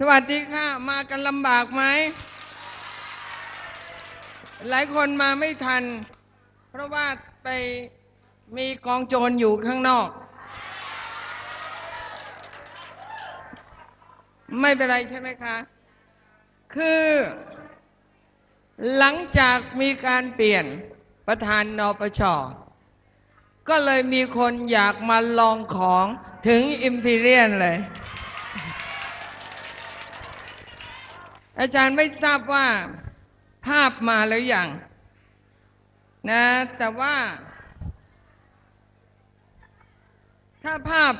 สวัสดีค่ะ มากันลำบากไหม หลายคนมาไม่ทัน เพราะว่าไปมีกองโจรอยู่ข้างนอก ไม่เป็นไรใช่ไหมคะ คือ หลังจากมีการเปลี่ยนประธานนปชก็เลยมีคนอยากมาลองของถึงอิมพีเรียนเลย อาจารย์ไม่ทราบว่าภาพมาแล้วยังนะ แต่ว่า ถ้าภาพ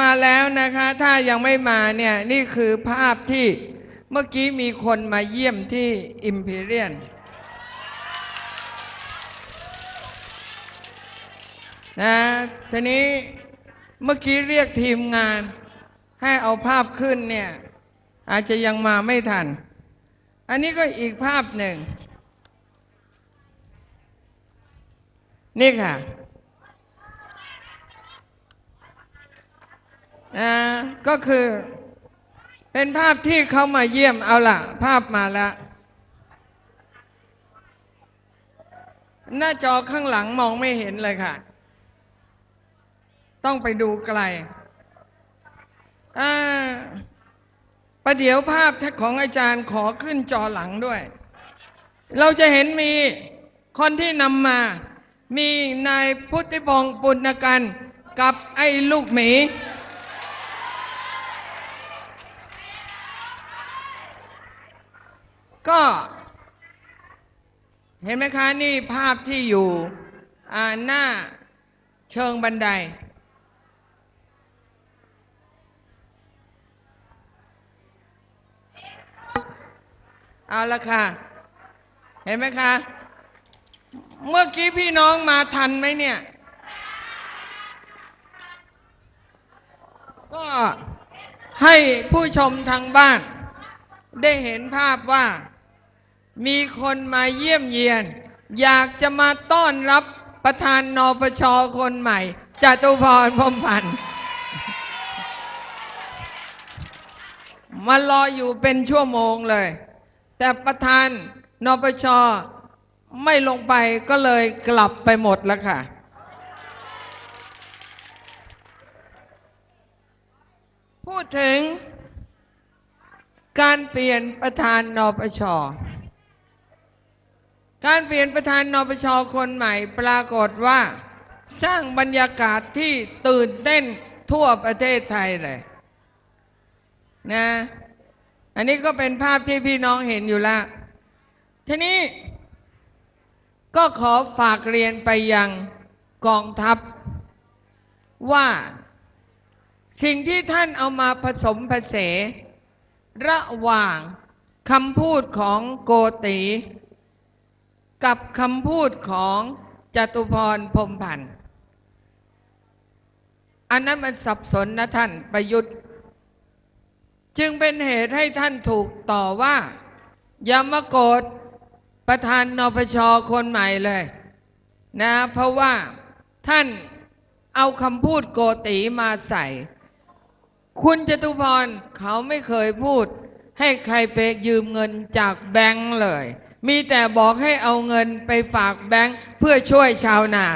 มาแล้วนะคะ ถ้ายังไม่มาเนี่ยนี่คือภาพที่เมื่อกี้มีคนมาเยี่ยมที่อิมพีเรียนนะทีนี้เมื่อกี้เรียกทีมงานให้เอาภาพขึ้นเนี่ย อาจจะยังมาไม่ทัน อันนี้ก็อีกภาพหนึ่ง นี่ค่ะนะก็คือเป็นภาพที่เขามาเยี่ยมเอาล่ะภาพมาแล้วหน้าจอข้างหลังมองไม่เห็นเลยค่ะ ต้องไปดูไกลอ่า ประเดี๋ยวภาพของอาจารย์ขอขึ้นจอหลังด้วย เราจะเห็นมีคนที่นำมา มีนายพุทธิพงศ์ปุณกันกับไอ้ลูกหมี ก็เห็นไหมคะ นี่ภาพที่อยู่หน้าเชิงบันได เอาละค่ะ เห็นไหมคะ เมื่อกี้พี่น้องมาทันไหมเนี่ย ก็ให้ผู้ชมทางบ้าน ได้เห็นภาพว่า มีคนมาเยี่ยมเยียน อยากจะมาต้อนรับประธานนปชคนใหม่จตุพรพรมพันธ์มารออยู่เป็นชั่วโมงเลย แต่ประธานนปชไม่ลงไปก็เลยกลับไปหมดแล้วค่ะ พูดถึงการเปลี่ยนประธานนปช การเปลี่ยนประธานนปชคนใหม่ปรากฏว่า สร้างบรรยากาศที่ตื่นเต้นทั่วประเทศไทยเลยนะ อันนี้ก็เป็นภาพที่พี่น้องเห็นอยู่ล้วทีนี้ก็ขอฝากเรียนไปยังกองทัพ ว่าสิ่งที่ท่านเอามาผสมผสานระหว่างคำพูดของโกติ กับคำพูดของจตุพรพรมพันธ์อันนั้นมันสับสนนะท่านประยุทธ์ จึงเป็นเหตุให้ท่านถูกต่อว่าอย่ามาโกรธประธานนปชคนใหม่เลยนะเพราะว่าท่านเอาคำพูดโกติมาใส่ คุณจตุพรเขาไม่เคยพูด ให้ใครไปยืมเงินจากแบงค์เลย มีแต่บอกให้เอาเงินไปฝากแบงค์เพื่อช่วยชาวนา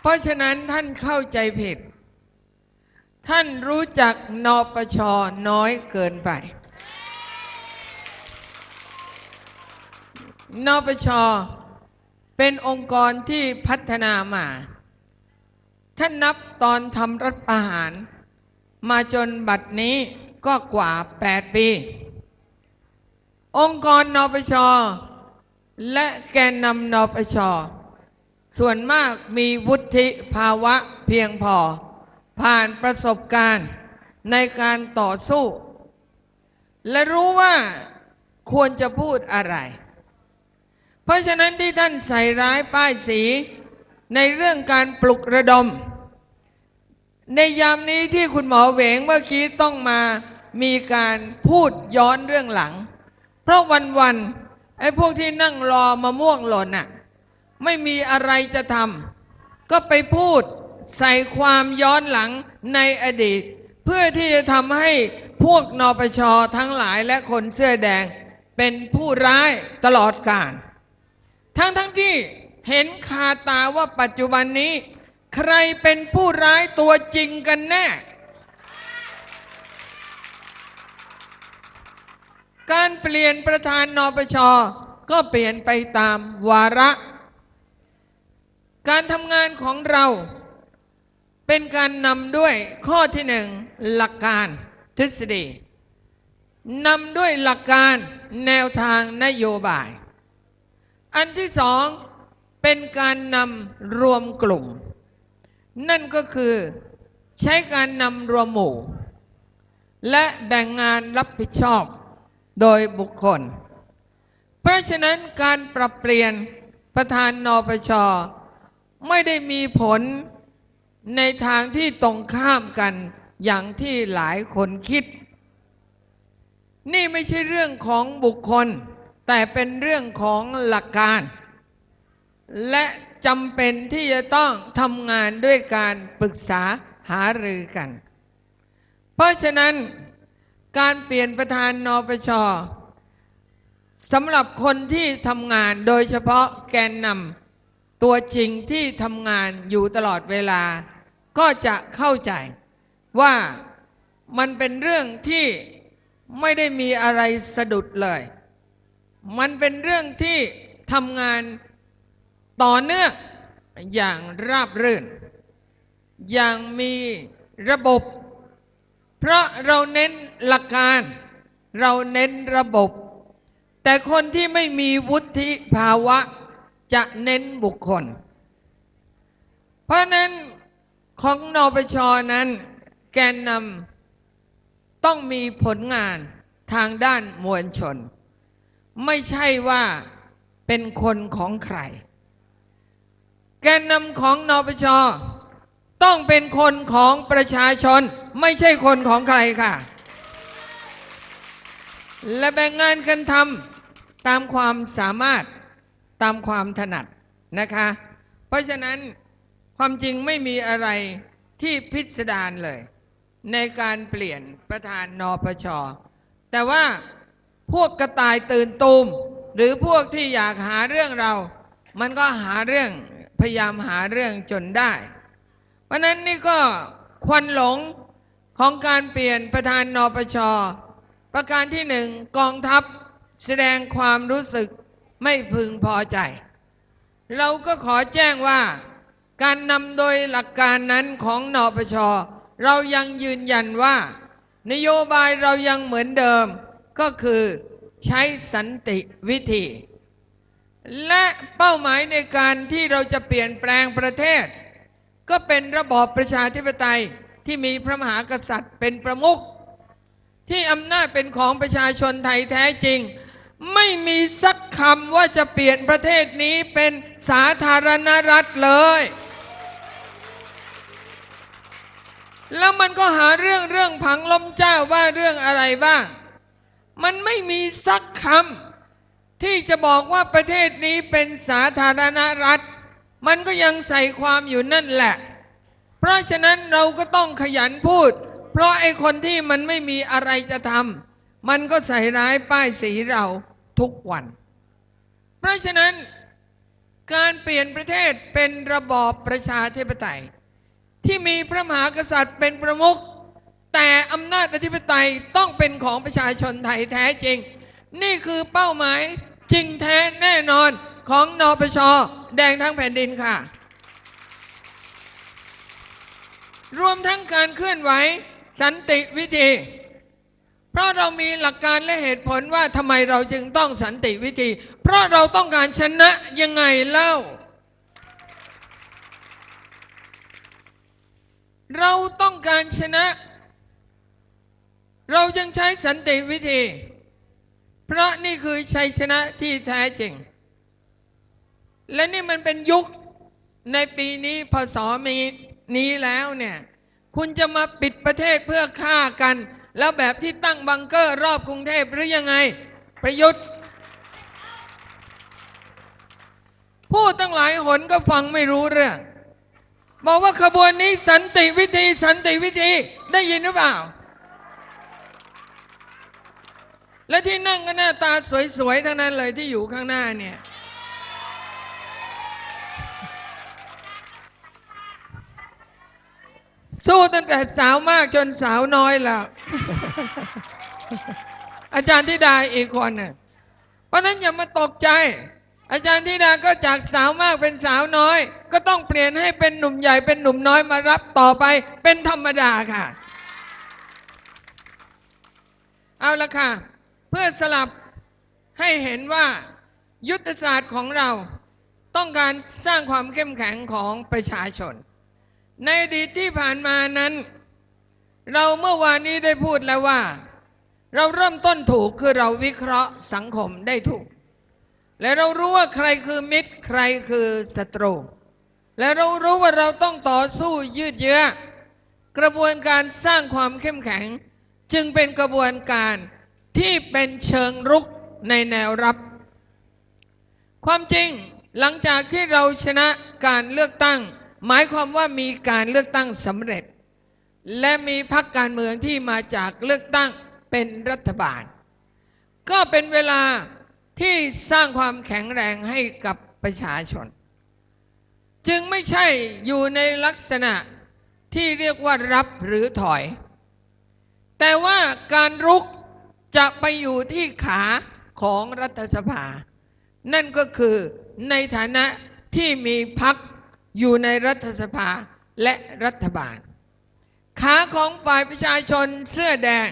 เพราะฉะนั้นท่านเข้าใจผิด ท่านรู้จักนปชน้อยเกินไป นปชเป็นองค์กรที่พัฒนามา ท่านนับตอนทำรัฐประหาร มาจนบัดนี้ก็กว่า 8 ปี องค์กรนปช และแกนนำนปช ส่วนมากมีวุฒิภาวะเพียงพอ ผ่านประสบการณ์ในการต่อสู้ และรู้ว่าควรจะพูดอะไร เพราะฉะนั้นที่ท่านใส่ร้ายป้ายสีในเรื่องการปลุกระดม ในยามนี้ที่คุณหมอเหวงเมื่อกี้ต้องมามีการพูดย้อนเรื่องหลัง เพราะวันๆไอ้พวกที่นั่งรอมะม่วงหล่นน่ะไม่มีอะไรจะทำก็ไปพูด ใส่ความย้อนหลังในอดีต เพื่อที่จะทำให้พวกนปชทั้งหลายและคนเสื้อแดงเป็นผู้ร้ายตลอดกาลทั้งทั้งที่เห็นคาตาว่าปัจจุบันนี้ ใครเป็นผู้ร้ายตัวจริงกันแน่ การเปลี่ยนประธานนปชก็เปลี่ยนไปตามวาระ การทำงานของเรา เป็นการนำด้วยข้อที่หนึ่งหลักการทฤษฎีนำด้วยหลักการแนวทางนโยบาย อันที่สองเป็นการนำรวมกลุ่ม นั่นก็คือใช้การนำรวมหมู่ และแบ่งงานรับผิดชอบโดยบุคคล เพราะฉะนั้นการปรับเปลี่ยนประธานนปชไม่ได้มีผล ในทางที่ตรงข้ามกันอย่างที่หลายคนคิด นี่ไม่ใช่เรื่องของบุคคล แต่เป็นเรื่องของหลักการ และจำเป็นที่จะต้องทำงานด้วยการปรึกษาหารือกัน เพราะฉะนั้นการเปลี่ยนประธานนปชสำหรับคนที่ทำงานโดยเฉพาะแกนนำตัวจริงที่ทำงานอยู่ตลอดเวลา ก็จะเข้าใจว่ามันเป็นเรื่องที่ไม่ได้มีอะไรสะดุดเลย มันเป็นเรื่องที่ทำงานต่อเนื่องอย่างราบรื่น อย่างมีระบบ เพราะเราเน้นหลักการ เราเน้นระบบ แต่คนที่ไม่มีวุฒิภาวะจะเน้นบุคคล เพราะนั้น ของนปชนั้นแกนนำต้องมีผลงานทางด้านมวลชน ไม่ใช่ว่าเป็นคนของใคร แกนนำของนปชต้องเป็นคนของประชาชน ไม่ใช่คนของใครค่ะ และแบ่งงานกันทำตามความสามารถตามความถนัดนะคะ เพราะฉะนั้น ความจริงไม่มีอะไรที่พิสดารเลย ในการเปลี่ยนประธานนปช แต่ว่าพวกกระต่ายตื่นตูม หรือพวกที่อยากหาเรื่องเรา มันก็หาเรื่องพยายามหาเรื่องจนได้ เพราะนั้นนี่ก็ควันหลงของการเปลี่ยนประธานนปช ประการที่หนึ่งกองทัพแสดงความรู้สึกไม่พึงพอใจ เราก็ขอแจ้งว่า การนำโดยหลักการนั้นของนปช เรายังยืนยันว่า นโยบายเรายังเหมือนเดิม ก็คือใช้สันติวิธี และเป้าหมายในการที่เราจะเปลี่ยนแปลงประเทศ ก็เป็นระบอบประชาธิปไตยที่มีพระมหากษัตริย์เป็นประมุขที่อำนาจเป็นของประชาชนไทยแท้จริง ไม่มีสักคำว่าจะเปลี่ยนประเทศนี้เป็นสาธารณรัฐเลย แล้วมันก็หาเรื่องเรื่องผังล้มเจ้าว่าเรื่องอะไรบ้าง มันไม่มีสักคำที่จะบอกว่าประเทศนี้เป็นสาธารณรัฐ มันก็ยังใส่ความอยู่นั่นแหละ เพราะฉะนั้นเราก็ต้องขยันพูด เพราะไอ้คนที่มันไม่มีอะไรจะทำมันก็ใส่ร้ายป้ายสีเราทุกวัน เพราะฉะนั้นการเปลี่ยนประเทศเป็นระบอบประชาธิปไตย ที่มีพระมหากษัตริย์เป็นประมุขแต่อำนาจอธิปไตยต้องเป็นของประชาชนไทยแท้จริง นี่คือเป้าหมายจริงแท้แน่นอนของนอปชแดงทั้งแผ่นดินค่ะ รวมทั้งการเคลื่อนไหวสันติวิธี เพราะเรามีหลักการและเหตุผลว่าทำไมเราจึงต้องสันติวิธี เพราะเราต้องการชนะยังไงเล่า เราต้องการชนะ เราจึงใช้สันติวิธี เพราะนี่คือชัยชนะที่แท้จริง และนี่มันเป็นยุคในปีนี้พศมีนี้แล้วเนี่ยคุณจะมาปิดประเทศเพื่อฆ่ากัน แล้วแบบที่ตั้งบังเกอร์รอบกรุงเทพหรือยังไง ประยุทธ์พูดตั้งหลายหนก็ฟังไม่รู้เรื่อง บอกว่าขบวนนี้สันติวิธีสันติวิธีได้ยินหรือเปล่า และที่นั่งก็หน้าตาสวยๆทั้งนั้นเลยที่อยู่ข้างหน้าเนี่ยสู้ตั้งแต่สาวมากจนสาวน้อยแล้ว อาจารย์ธิดาอีกคนน่ะเพราะนั้นอย่ามาตกใจ อาจารย์ธิดาก็จากสาวมากเป็นสาวน้อย ก็ต้องเปลี่ยนให้เป็นหนุ่มใหญ่เป็นหนุ่มน้อยมารับต่อไปเป็นธรรมดาค่ะ เอาละค่ะ เพื่อสลับให้เห็นว่ายุทธศาสตร์ของเราต้องการสร้างความเข้มแข็งของประชาชน ในอดีตที่ผ่านมานั้น เราเมื่อวานนี้ได้พูดแล้วว่า เราเริ่มต้นถูกคือเราวิเคราะห์สังคมได้ถูก และเรารู้ว่าใครคือมิตร ใครคือศัตรู และเรารู้ว่าเราต้องต่อสู้ยืดเยื้อกระบวนการสร้างความเข้มแข็ง จึงเป็นกระบวนการที่เป็นเชิงรุกในแนวรับ ความจริงหลังจากที่เราชนะการเลือกตั้ง หมายความว่ามีการเลือกตั้งสำเร็จ และมีพรรคการเมืองที่มาจากเลือกตั้งเป็นรัฐบาล ก็เป็นเวลา ที่สร้างความแข็งแรงให้กับประชาชน จึงไม่ใช่อยู่ในลักษณะที่เรียกว่ารับหรือถอย แต่ว่าการรุกจะไปอยู่ที่ขาของรัฐสภา นั่นก็คือในฐานะที่มีพักอยู่ในรัฐสภาและรัฐบาล ขาของฝ่ายประชาชนเสื้อแดง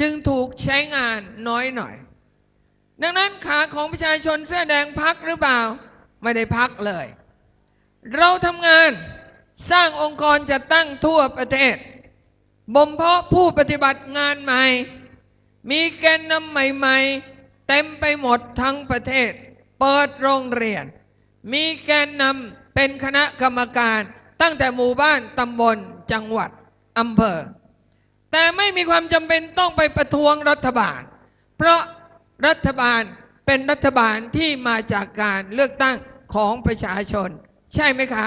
จึงถูกใช้งานน้อยหน่อย ดังนั้นขาของประชาชนเสื้อแดงพักหรือเปล่า ไม่ได้พักเลย เราทำงานสร้างองค์กรจะตั้งทั่วประเทศบ่มเพาะผู้ปฏิบัติงานใหม่ มีแกนนำใหม่ๆ เต็มไปหมดทั้งประเทศ เปิดโรงเรียน มีแกนนำเป็นคณะกรรมการตั้งแต่หมู่บ้านตำบลจังหวัดอำเภอ แต่ไม่มีความจำเป็นต้องไปประท้วงรัฐบาล เพราะ รัฐบาลเป็นรัฐบาลที่มาจากการเลือกตั้งของประชาชน ใช่ไหมคะ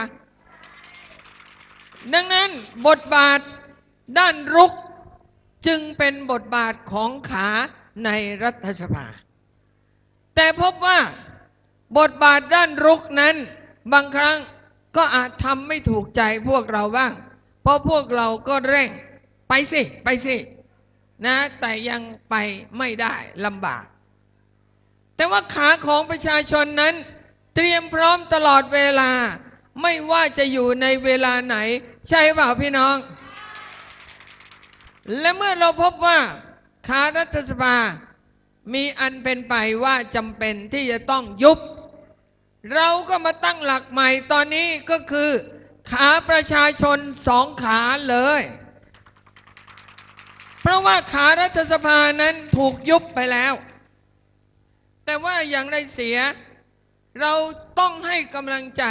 ดังนั้นบทบาทด้านรุกจึงเป็นบทบาทของขาในรัฐสภา แต่พบว่าบทบาทด้านรุกนั้นบางครั้งก็อาจทำไม่ถูกใจพวกเราบ้าง เพราะพวกเราก็เร่งไปสิ ไปสินะแต่ยังไปไม่ได้ลำบาก แต่ว่าขาของประชาชนนั้น เตรียมพร้อมตลอดเวลา ไม่ว่าจะอยู่ในเวลาไหน ใช่เปล่าพี่น้อง และเมื่อเราพบว่าขารัฐสภา มีอันเป็นไปว่าจำเป็นที่จะต้องยุบ เราก็มาตั้งหลักใหม่ตอนนี้ก็คือ ขาประชาชนสองขาเลย เพราะว่าขารัฐสภานั้นถูกยุบไปแล้ว แต่ว่าอย่างไรเสีย เราต้องให้กำลังใจ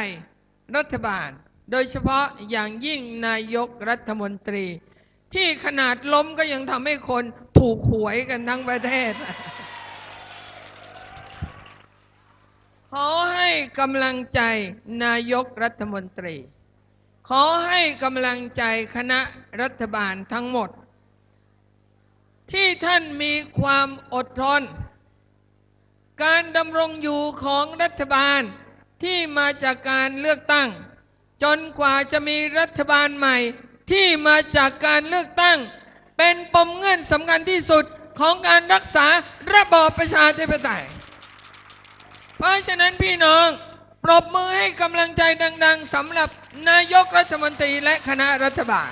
รัฐบาล โดยเฉพาะอย่างยิ่งนายกรัฐมนตรี ที่ขนาดล้มก็ยังทำให้คนถูกหวยกันทั้งประเทศขอให้กำลังใจนายกรัฐมนตรี ขอให้กำลังใจคณะรัฐบาลทั้งหมด ที่ท่านมีความอดทน การดำรงอยู่ของรัฐบาลที่มาจากการเลือกตั้ง จนกว่าจะมีรัฐบาลใหม่ที่มาจากการเลือกตั้ง เป็นปมเงื่อนสำคัญที่สุดของการรักษาระบอบประชาธิปไตย เพราะฉะนั้นพี่น้องปรบมือให้กำลังใจดัง ๆสำหรับนายกรัฐมนตรีและคณะรัฐบาล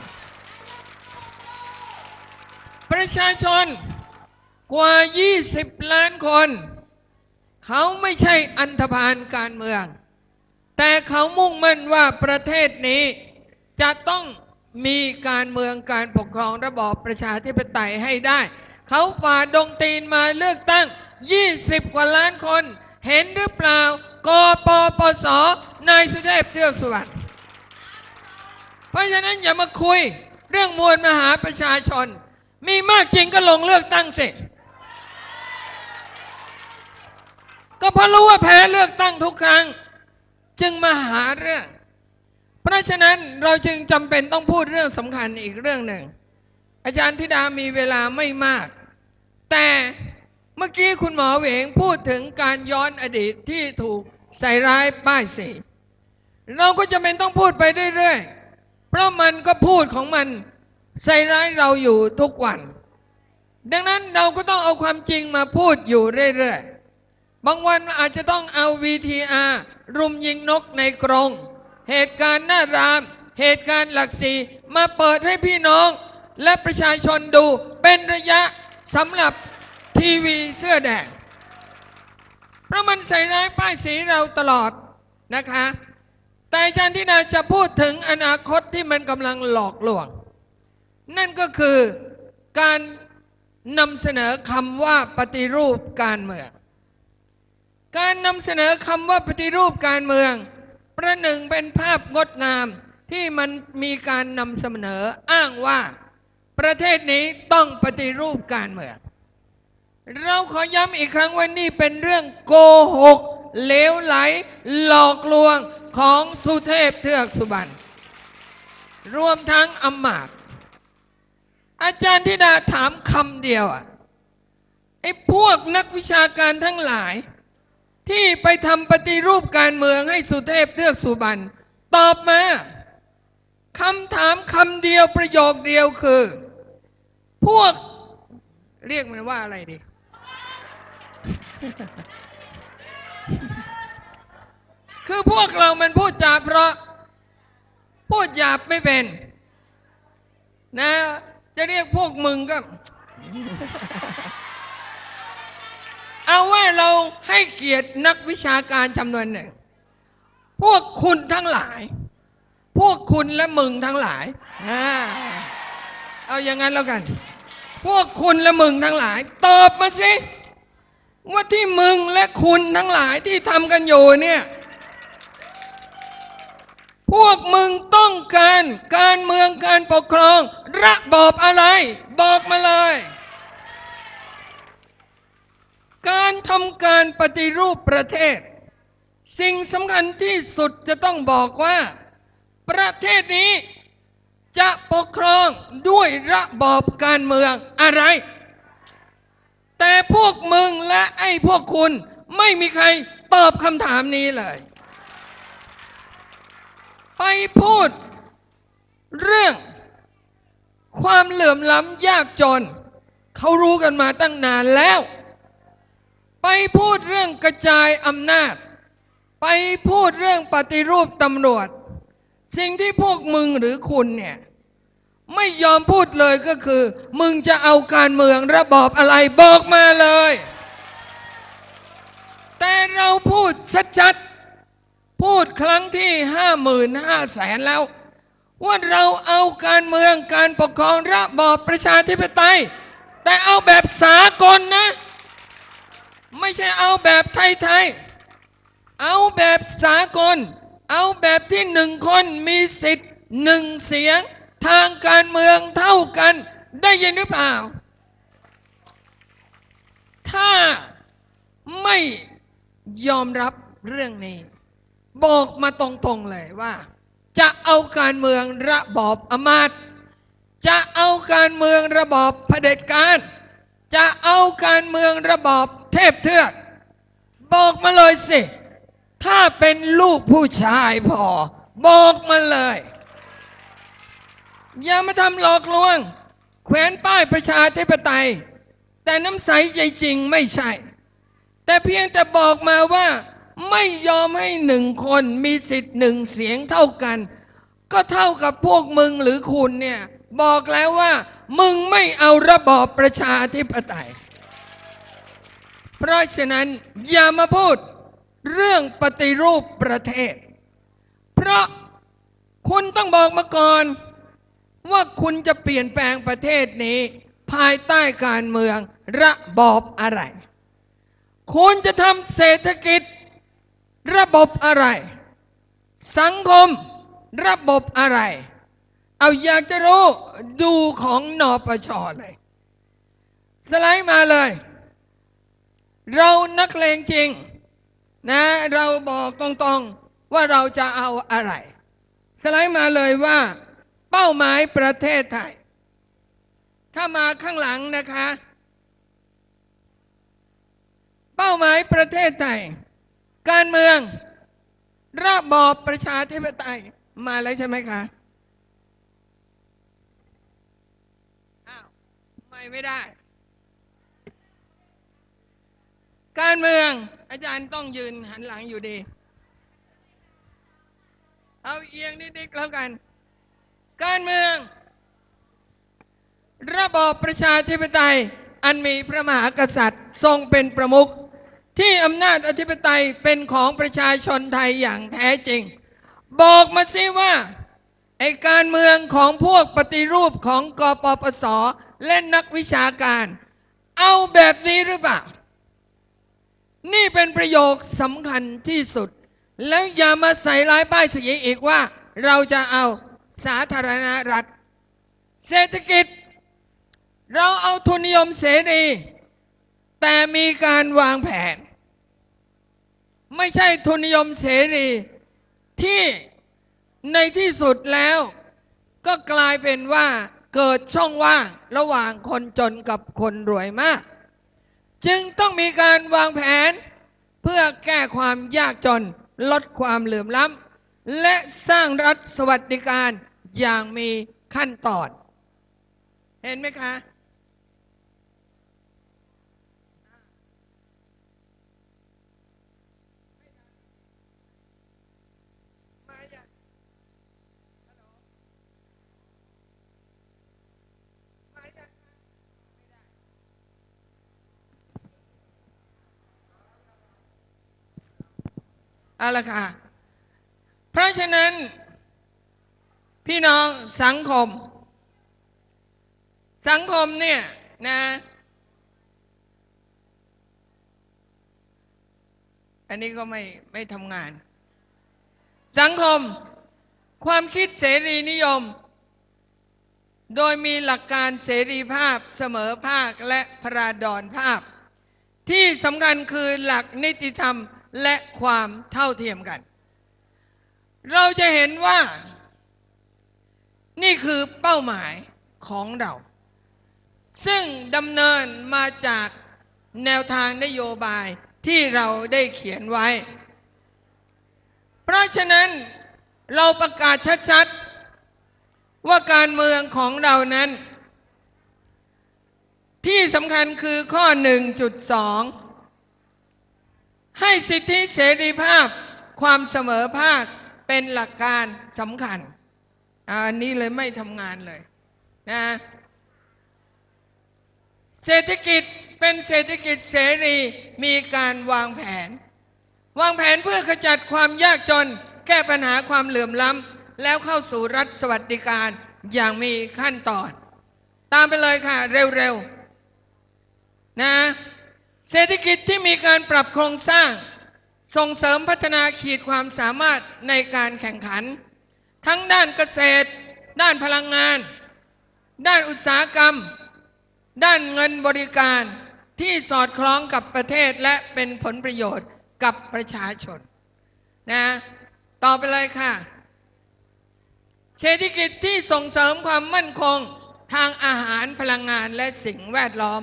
ประชาชนกว่า 20 ล้านคน เขาไม่ใช่อันธพาลการเมือง แต่เขามุ่งมั่นว่าประเทศนี้จะต้องมีการเมืองการปกครองระบอบประชาธิปไตยให้ได้ เขาฝ่าดงตีนมาเลือกตั้ง 20 กว่าล้านคน เห็นหรือเปล่ากปปส นายสุเทพเทือกสุวรรณเพราะฉะนั้นอย่ามาคุยเรื่องมวลมหาประชาชน มีมากจริงก็ลงเลือกตั้งเสร็จ ก็เพราะรู้ว่าแพ้เลือกตั้งทุกครั้ง จึงมาหาเรื่อง เพราะฉะนั้นเราจึงจำเป็นต้องพูดเรื่องสำคัญอีกเรื่องหนึ่ง อาจารย์ธิดามีเวลาไม่มาก แต่เมื่อกี้คุณหมอเหวงพูดถึงการย้อนอดีตที่ถูกใส่ร้ายป้ายสีเราก็จะเป็นต้องพูดไปเรื่อยๆ เพราะมันก็พูดของมันใส่ร้ายเราอยู่ทุกวัน ดังนั้นเราก็ต้องเอาความจริงมาพูดอยู่เรื่อยๆ บางวันอาจจะต้องเอา VTR รุมยิงนกในกรง เหตุการณ์หน้าราม เหตุการณ์หลักสีมาเปิดให้พี่น้องและประชาชนดูเป็นระยะสำหรับทีวีเสื้อแดง เพราะมันใส่ร้ายป้ายสีเราตลอดนะคะ แต่อาจารย์ที่นาจะพูดถึงอนาคตที่มันกำลังหลอกลวง นั่นก็คือการนำเสนอคำว่าปฏิรูปการเมือง การนำเสนอคำว่าปฏิรูปการเมือง ประหนึ่งเป็นภาพงดงามที่มันมีการนำเสนออ้างว่า ประเทศนี้ต้องปฏิรูปการเมือง เราขอย้ำอีกครั้งว่านี่เป็นเรื่องโกหกเลวไหล หลอกลวงของสุเทพเทือกสุบรรณรวมทั้งอำมาตย์อาจารย์ธิดาถามคำเดียวอะไอ้พวกนักวิชาการทั้งหลาย ที่ไปทำปฏิรูปการเมืองให้สุเทพเทือกสุบรรณตอบมาคำถามคำเดียวประโยคเดียวคือ พวกเรียกมันว่าอะไรดี คือพวกเรามันพูดจาเพราะ พูดหยาบไม่เป็น นะ จะเรียกพวกมึงก็ เอาว่าเราให้เกียรตินักวิชาการจำนวนหนึ่ง พวกคุณทั้งหลาย พวกคุณและมึงทั้งหลายอ่าเอาอย่างนั้นแล้วกัน พวกคุณและมึงทั้งหลาย ตอบมาสิว่าที่มึงและคุณทั้งหลายที่ทำกันอยู่เนี่ย พวกมึงต้องการการเมืองการปกครอง ระบอบอะไร บอกมาเลย การทำการปฏิรูปประเทศ สิ่งสำคัญที่สุดจะต้องบอกว่า ประเทศนี้จะปกครองด้วยระบอบการเมืองอะไร แต่พวกมึงและไอ้พวกคุณไม่มีใครตอบคำถามนี้เลย ไปพูดเรื่องความเหลื่อมล้ำยากจน เขารู้กันมาตั้งนานแล้ว ไปพูดเรื่องกระจายอำนาจ ไปพูดเรื่องปฏิรูปตำรวจ สิ่งที่พวกมึงหรือคุณเนี่ยไม่ยอมพูดเลยก็คือ มึงจะเอาการเมืองระบอบอะไรบอกมาเลย แต่เราพูดชัดๆ พูดครั้งที่ห้าหมื่นห้าแสนแล้ว ว่าเราเอาการเมืองการปกครองระบอบประชาธิปไตย แต่เอาแบบสากลนะ ไม่ใช่เอาแบบไทยๆ เอาแบบสากล เอาแบบที่หนึ่งคนมีสิทธิ์หนึ่งเสียง ทางการเมืองเท่ากัน ได้ยินหรือเปล่า ถ้าไม่ยอมรับเรื่องนี้ บอกมาตรงๆเลยว่า จะเอาการเมืองระบอบอำมาตย์จะเอาการเมืองระบอบเผด็จการ จะเอาการเมืองระบอบ เทพเทือก บอกมาเลยสิ ถ้าเป็นลูกผู้ชายพอ บอกมาเลย อย่ามาทำหลอกลวง แขวนป้ายประชาธิปไตย แต่น้ำใสใจจริงไม่ใช่ แต่เพียงแต่บอกมาว่า ไม่ยอมให้หนึ่งคนมีสิทธิ์หนึ่งเสียงเท่ากัน ก็เท่ากับพวกมึงหรือคุณเนี่ย บอกแล้วว่า มึงไม่เอาระบอบประชาธิปไตย เพราะฉะนั้นอย่ามาพูดเรื่องปฏิรูปประเทศ เพราะคุณต้องบอกมาก่อน ว่าคุณจะเปลี่ยนแปลงประเทศนี้ ภายใต้การเมืองระบอบอะไร คุณจะทำเศรษฐกิจ ระบบอะไร สังคมระบบอะไร เอาอยากจะรู้ดูของนอปชเลย สไลด์มาเลย เรานักเลงจริงนะเราบอกตรงๆว่าเราจะเอาอะไร สไลด์มาเลยว่า เป้าหมายประเทศไทย ถ้ามาข้างหลังนะคะ เป้าหมายประเทศไทย การเมืองระบอบประชาธิปไตยมาแล้วใช่ไหมคะอ้าวไม่ไม่ได้ การเมืองอาจารย์ต้องยืนหันหลังอยู่ดี เอาเอียงนิดๆแล้วกัน การเมือง ระบอบประชาธิปไตยอันมีพระมหากษัตริย์ทรงเป็นประมุขที่อำนาจอธิปไตยเป็นของประชาชนไทยอย่างแท้จริง บอกมาสิว่าไอการเมืองของพวกปฏิรูปของกปปสและนักวิชาการ เอาแบบนี้หรือเปล่า นี่เป็นประโยคสำคัญที่สุด แล้วอย่ามาใส่ร้ายป้ายสีอีกว่า เราจะเอาสาธารณรัฐ เศรษฐกิจ เราเอาทุนนิยมเสรี แต่มีการวางแผน ไม่ใช่ทุนนิยมเสรี ที่ในที่สุดแล้วก็กลายเป็นว่าเกิดช่องว่างระหว่างคนจนกับคนรวยมาก จึงต้องมีการวางแผน เพื่อแก้ความยากจน ลดความเหลื่อมล้ำและสร้างรัฐสวัสดิการอย่างมีขั้นตอน เห็นไหมคะ เอาละค่ะ เพราะฉะนั้น พี่น้องสังคม สังคมเนี่ยนะ อันนี้ก็ไม่ไม่ทำงาน สังคม ความคิดเสรีนิยม โดยมีหลักการเสรีภาพเสมอภาคและพราดอนภาพ ที่สำคัญคือหลักนิติธรรม และความเท่าเทียมกัน เราจะเห็นว่า นี่คือเป้าหมายของเรา ซึ่งดำเนินมาจากแนวทางนโยบายที่เราได้เขียนไว้ เพราะฉะนั้นเราประกาศชัดๆ ว่าการเมืองของเรานั้น ที่สำคัญคือข้อ 1.2 สิทธิเสรีภาพ ความเสมอภาคเป็นหลักการสำคัญอันนี้เลยไม่ทำงานเลยนะเศรษฐกิจเป็นเศรษฐกิจเสรีมีการวางแผน วางแผนเพื่อขจัดความยากจน แก้ปัญหาความเหลื่อมล้ำแล้วเข้าสู่รัฐสวัสดิการอย่างมีขั้นตอน ตามไปเลยค่ะ เร็ว ๆ นะ เศรษฐกิจที่มีการปรับโครงสร้าง ส่งเสริมพัฒนาขีดความสามารถในการแข่งขัน ทั้งด้านเกษตร ด้านพลังงาน ด้านอุตสาหกรรม ด้านเงินบริการที่สอดคล้องกับประเทศและเป็นผลประโยชน์กับประชาชนนะต่อไปเลยค่ะ เศรษฐกิจที่ส่งเสริมความมั่นคงทางอาหารพลังงานและสิ่งแวดล้อม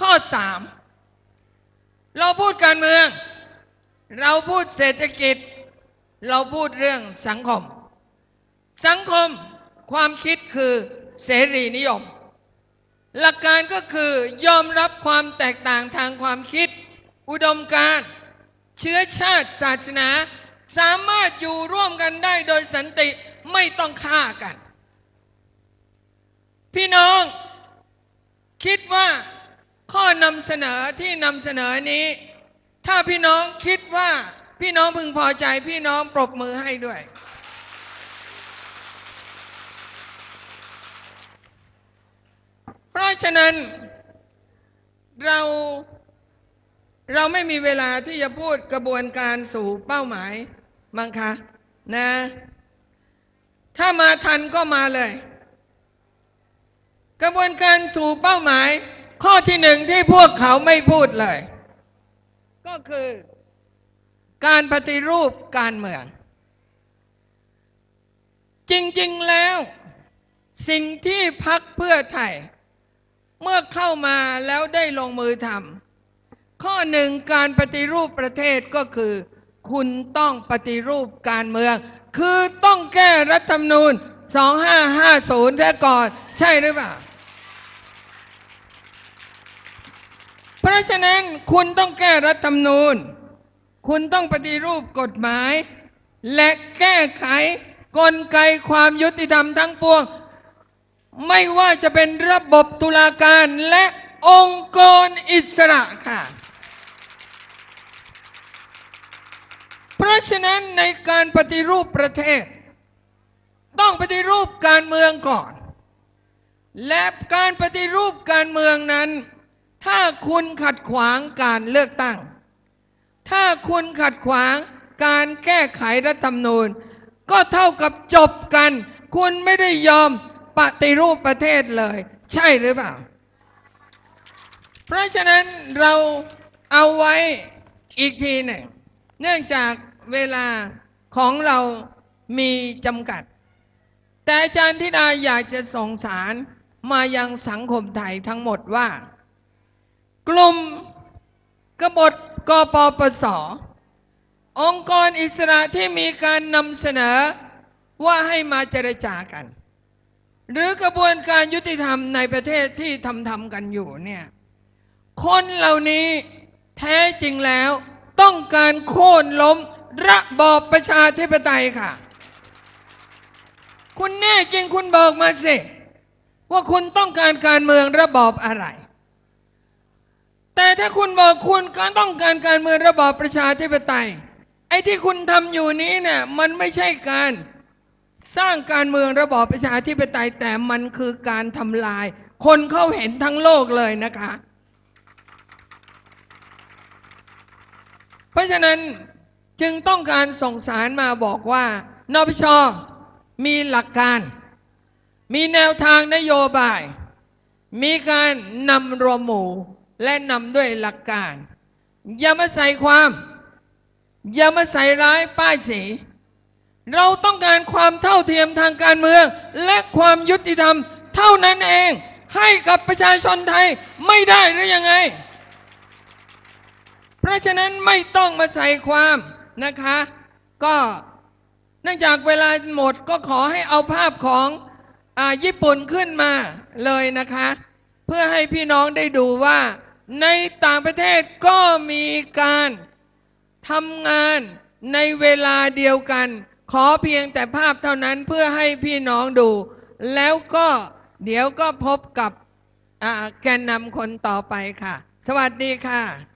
ข้อ 3 เราพูดการเมือง เราพูดเศรษฐกิจ เราพูดเรื่องสังคม สังคมความคิดคือเสรีนิยม หลักการก็คือยอมรับความแตกต่างทางความคิด อุดมการเชื้อชาติศาสนา สามารถอยู่ร่วมกันได้โดยสันติไม่ต้องฆ่ากัน พี่น้อง คิดว่า ข้อนำเสนอที่นำเสนอนี้ ถ้าพี่น้องคิดว่าพี่น้องพึงพอใจพี่น้องปรบมือให้ด้วย เพราะฉะนั้นเราเราไม่มีเวลาที่จะพูดกระบวนการสู่เป้าหมายมังคะนะ ถ้ามาทันก็มาเลย กระบวนการสู่เป้าหมาย ข้อที่หนึ่งที่พวกเขาไม่พูดเลย ก็คือการปฏิรูปการเมือง จริง ๆ แล้ว สิ่งที่พักเพื่อไทย เมื่อเข้ามาแล้วได้ลงมือทำข้อหนึ่งการปฏิรูปประเทศก็คือ คุณต้องปฏิรูปการเมือง คือต้องแก้รัฐธรรมนูญ 2550แท้ก่อน ใช่หรือเปล่า เพราะฉะนั้นคุณต้องแก้รัฐธรรมนูญ คุณต้องปฏิรูปกฎหมาย และแก้ไขกลไกความยุติธรรมทั้งปวง ไม่ว่าจะเป็นระบบตุลาการและองค์กรอิสระค่ะ เพราะฉะนั้นในการปฏิรูปประเทศ ต้องปฏิรูปการเมืองก่อน และการปฏิรูปการเมืองนั้น ถ้าคุณขัดขวางการเลือกตั้ง ถ้าคุณขัดขวางการแก้ไขรัฐธรรมนูญ ก็เท่ากับจบกัน คุณไม่ได้ยอมปฏิรูปประเทศเลย ใช่หรือเปล่า เพราะฉะนั้นเราเอาไว้อีกทีหนึ่ง เนื่องจากเวลาของเรามีจำกัด แต่อาจารย์ธิดาอยากจะส่งสารมายังสังคมไทยทั้งหมดว่า กลุ่มกบฏกปปส องค์กรอิสระที่มีการนำเสนอว่าให้มาเจรจากัน หรือกระบวนการยุติธรรมในประเทศที่ทำทำกันอยู่เนี่ยคนเหล่านี้แท้จริงแล้วต้องการโค่นล้มระบอบประชาธิปไตยค่ะ คุณแน่จริงคุณบอกมาสิ ว่าคุณต้องการการเมืองระบอบอะไร แต่ถ้าคุณบอกคุณการต้องการการเมืองระบอบประชาธิปไตย ไอ้ที่คุณทำอยู่นี้เนี่ยมันไม่ใช่การสร้างการเมืองระบอบประชาธิปไตย แต่มันคือการทำลาย คนเขาเห็นทั้งโลกเลยนะคะ เพราะฉะนั้นจึงต้องการส่งสารมาบอกว่านปชมีหลักการ มีแนวทางนโยบาย มีการนำรวมหมู่ และนำด้วยหลักการ อย่ามาใส่ความ อย่ามาใส่ร้ายป้ายสี เราต้องการความเท่าเทียมทางการเมือง และความยุติธรรม เท่านั้นเอง ให้กับประชาชนไทยไม่ได้หรือยังไง เพราะฉะนั้นไม่ต้องมาใส่ความนะคะ ก็เนื่องจากเวลาหมดก็ขอให้เอาภาพของอาญี่ปุ่นขึ้นมาเลยนะคะ เพื่อให้พี่น้องได้ดูว่า ในต่างประเทศก็มีการทำงานในเวลาเดียวกัน ขอเพียงแต่ภาพเท่านั้นเพื่อให้พี่น้องดู แล้วก็เดี๋ยวก็พบกับแกนนำคนต่อไปค่ะ สวัสดีค่ะ